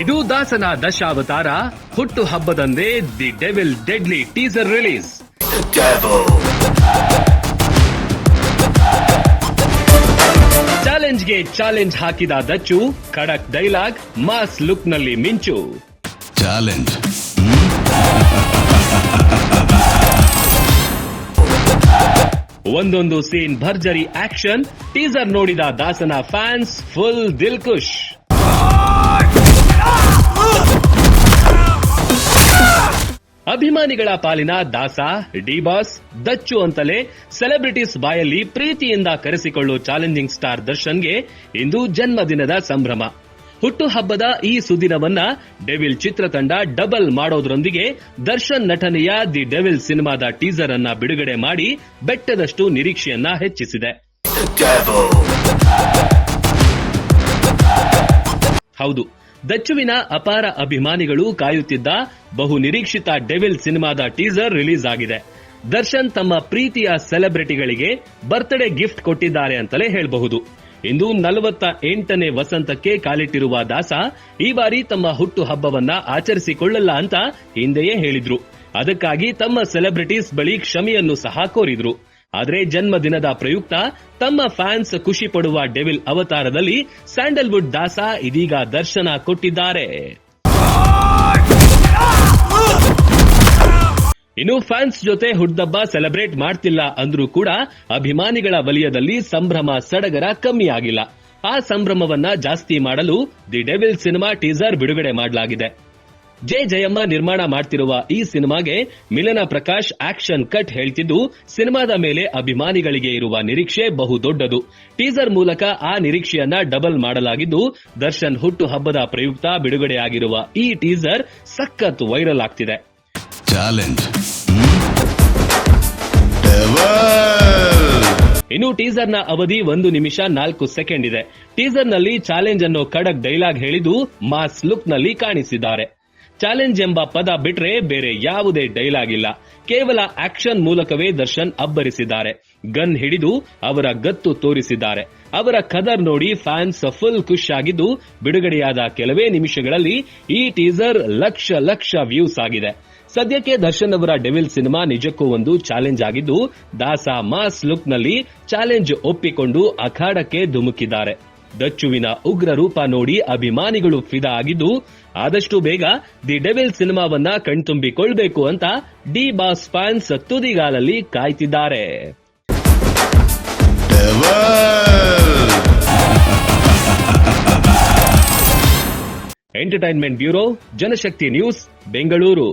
ಇದು ದಾಸನ ದಶಾವತಾರ ಹುಟ್ಟು ಹಬ್ಬದಂದೇ the devil deadly teaser release ಚಾಲೆಂಜ್ಗೆ challenge ಹಾಕಿದ ದಚ್ಚು ಖಡಕ್ ಡೈಲಾಗ್ ಮಾಸ್ ಲುಕ್ನಲ್ಲಿ ಮಿಂಚು ಚಾಲೆಂಜ್ ಒಂದೊಂದು ಸೀನ್ ಭರ್ಜರಿ ಆಕ್ಷನ್ ಟೀಸರ್ ನೋಡಿದ ದಾಸನ ಫ್ಯಾನ್ಸ್ ಫುಲ್ ದಿಲ್ ಖುಷ್ ಅಭಿಮಾನಿಗಳ ಪಾಲಿನ ದಾಸ ಡಿ ಬಾಸ್ ದಚ್ಚು ಅಂತಲೇ ಸೆಲೆಬ್ರಿಟೀಸ್ ಬಾಯಲ್ಲಿ ಪ್ರೀತಿಯಿಂದ ಕರೆಸಿಕೊಳ್ಳುವ ಚಾಲೆಂಜಿಂಗ್ ಸ್ಟಾರ್ ದರ್ಶನ್ಗೆ ಇಂದು ಜನ್ಮದಿನದ ಸಂಭ್ರಮ. ಹುಟ್ಟುಹಬ್ಬದ ಈ ಸುದಿನವನ್ನ ಡೆವಿಲ್ ಚಿತ್ರತಂಡ ಡಬಲ್ ಮಾಡೋದ್ರೊಂದಿಗೆ ದರ್ಶನ್ ನಟನೆಯ ದಿ ಡೆವಿಲ್ ಸಿನಿಮಾದ ಟೀಸರ್ ಅನ್ನ ಬಿಡುಗಡೆ ಮಾಡಿ ಬೆಟ್ಟದಷ್ಟು ನಿರೀಕ್ಷೆಯನ್ನ ಹೆಚ್ಚಿಸಿದೆ. ಹೌದು. ದಚ್ಚುವಿನ ಅಪಾರ ಅಭಿಮಾನಿಗಳು ಕಾಯುತ್ತಿದ್ದ ಬಹು ನಿರೀಕ್ಷಿತ ಡೆವಿಲ್ ಸಿನಿಮಾದ ಟೀಸರ್ ರಿಲೀಸ್ ಆಗಿದೆ. ದರ್ಶನ್ ತಮ್ಮ ಪ್ರೀತಿಯ ಸೆಲೆಬ್ರಿಟಿಗಳಿಗೆ ಬರ್ತ್ಡೇ ಗಿಫ್ಟ್ ಕೊಟ್ಟಿದ್ದಾರೆ ಅಂತಲೇ ಹೇಳಬಹುದು. ಇಂದು ನಲವತ್ತ ಎಂಟನೇ ವಸಂತಕ್ಕೆ ಕಾಲಿಟ್ಟಿರುವ ದಾಸ ಈ ಬಾರಿ ತಮ್ಮ ಹುಟ್ಟು ಹಬ್ಬವನ್ನ ಆಚರಿಸಿಕೊಳ್ಳಲ್ಲ ಅಂತ ಹಿಂದೆಯೇ ಹೇಳಿದ್ರು. ಅದಕ್ಕಾಗಿ ತಮ್ಮ ಸೆಲೆಬ್ರಿಟೀಸ್ ಬಳಿ ಕ್ಷಮೆಯನ್ನು ಸಹ ಕೋರಿದ್ರು. ಆದರೆ ಜನ್ಮದಿನದ ಪ್ರಯುಕ್ತ ತಮ್ಮ ಫ್ಯಾನ್ಸ್ ಖುಷಿ ಪಡುವ ಡೆವಿಲ್ ಅವತಾರದಲ್ಲಿ ಸ್ಯಾಂಡಲ್ವುಡ್ ದಾಸ ಇದೀಗ ದರ್ಶನ ಕೊಟ್ಟಿದ್ದಾರೆ. ಇನ್ನು ಫ್ಯಾನ್ಸ್ ಜೊತೆ ಹುಡ್ದಬ್ಬ ಸೆಲೆಬ್ರೇಟ್ ಮಾಡ್ತಿಲ್ಲ ಅಂದ್ರೂ ಕೂಡ ಅಭಿಮಾನಿಗಳ ವಲಯದಲ್ಲಿ ಸಂಭ್ರಮ ಸಡಗರ ಕಮ್ಮಿಯಾಗಿಲ್ಲ. ಆ ಸಂಭ್ರಮವನ್ನ ಜಾಸ್ತಿ ಮಾಡಲು ದಿ ಡೆವಿಲ್ ಸಿನಿಮಾ ಟೀಸರ್ ಬಿಡುಗಡೆ ಮಾಡಲಾಗಿದೆ. ಜೆ ಜಯಮ್ಮ ನಿರ್ಮಾಣ ಮಾಡ್ತಿರುವ ಈ ಸಿನಿಮಾಗೆ ಮಿಲನ ಪ್ರಕಾಶ್ ಆಕ್ಷನ್ ಕಟ್ ಹೇಳ್ತಿದ್ದು ಸಿನಿಮಾದ ಮೇಲೆ ಅಭಿಮಾನಿಗಳಿಗೆ ಇರುವ ನಿರೀಕ್ಷೆ ಬಹುದೊಡ್ಡದು. ಟೀಸರ್ ಮೂಲಕ ಆ ನಿರೀಕ್ಷೆಯನ್ನ ಡಬಲ್ ಮಾಡಲಾಗಿದ್ದು ದರ್ಶನ್ ಹುಟ್ಟು ಹಬ್ಬದ ಪ್ರಯುಕ್ತ ಬಿಡುಗಡೆಯಾಗಿರುವ ಈ ಟೀಸರ್ ಸಖತ್ ವೈರಲ್ ಆಗ್ತಿದೆ. ಇನ್ನು ಟೀಸರ್ನ ಅವಧಿ ಒಂದು ನಿಮಿಷ ನಾಲ್ಕು ಸೆಕೆಂಡ್ ಇದೆ. ಟೀಸರ್ನಲ್ಲಿ ಚಾಲೆಂಜ್ ಅನ್ನೋ ಖಡಕ್ ಡೈಲಾಗ್ ಹೇಳಿದ್ದು ಮಾಸ್ ಲುಕ್ನಲ್ಲಿ ಕಾಣಿಸಿದ್ದಾರೆ. ಚಾಲೆಂಜ್ ಎಂಬ ಪದ ಬಿಟ್ರೆ ಬೇರೆ ಯಾವುದೇ ಡೈಲಾಗ್ ಇಲ್ಲ. ಕೇವಲ ಆಕ್ಷನ್ ಮೂಲಕವೇ ದರ್ಶನ್ ಅಬ್ಬರಿಸಿದ್ದಾರೆ. ಗನ್ ಹಿಡಿದು ಅವರ ಗತ್ತು ತೋರಿಸಿದ್ದಾರೆ. ಅವರ ಕದರ್ ನೋಡಿ ಫ್ಯಾನ್ಸ್ ಫುಲ್ ಖುಷ್ ಆಗಿದ್ದು, ಬಿಡುಗಡೆಯಾದ ಕೆಲವೇ ನಿಮಿಷಗಳಲ್ಲಿ ಈ ಟೀಸರ್ ಲಕ್ಷ ಲಕ್ಷ ವ್ಯೂಸ್ ಆಗಿದೆ. ಸದ್ಯಕ್ಕೆ ದರ್ಶನ್ ಅವರ ಡೆವಿಲ್ ಸಿನಿಮಾ ನಿಜಕ್ಕೂ ಒಂದು ಚಾಲೆಂಜ್ ಆಗಿದ್ದು, ದಾಸ ಮಾಸ್ ಲುಕ್ನಲ್ಲಿ ಚಾಲೆಂಜ್ ಒಪ್ಪಿಕೊಂಡು ಅಖಾಡಕ್ಕೆ ಧುಮುಕಿದ್ದಾರೆ. ದಚ್ಚುವಿನ ಉಗ್ರ ರೂಪ ನೋಡಿ ಅಭಿಮಾನಿಗಳು ಫಿದಾ ಆಗಿದ್ದು ಆದಷ್ಟು ಬೇಗ ದಿ ಡೆವಿಲ್ ಸಿನಿಮಾವನ್ನ ಕಣ್ತುಂಬಿಕೊಳ್ಬೇಕು ಅಂತ ಡಿ ಬಾಸ್ ಫ್ಯಾನ್ಸ್ ತುದಿಗಾಲಲ್ಲಿ ಕಾಯ್ತಿದ್ದಾರೆ. Entertainment bureau Janashakti news Bengaluru.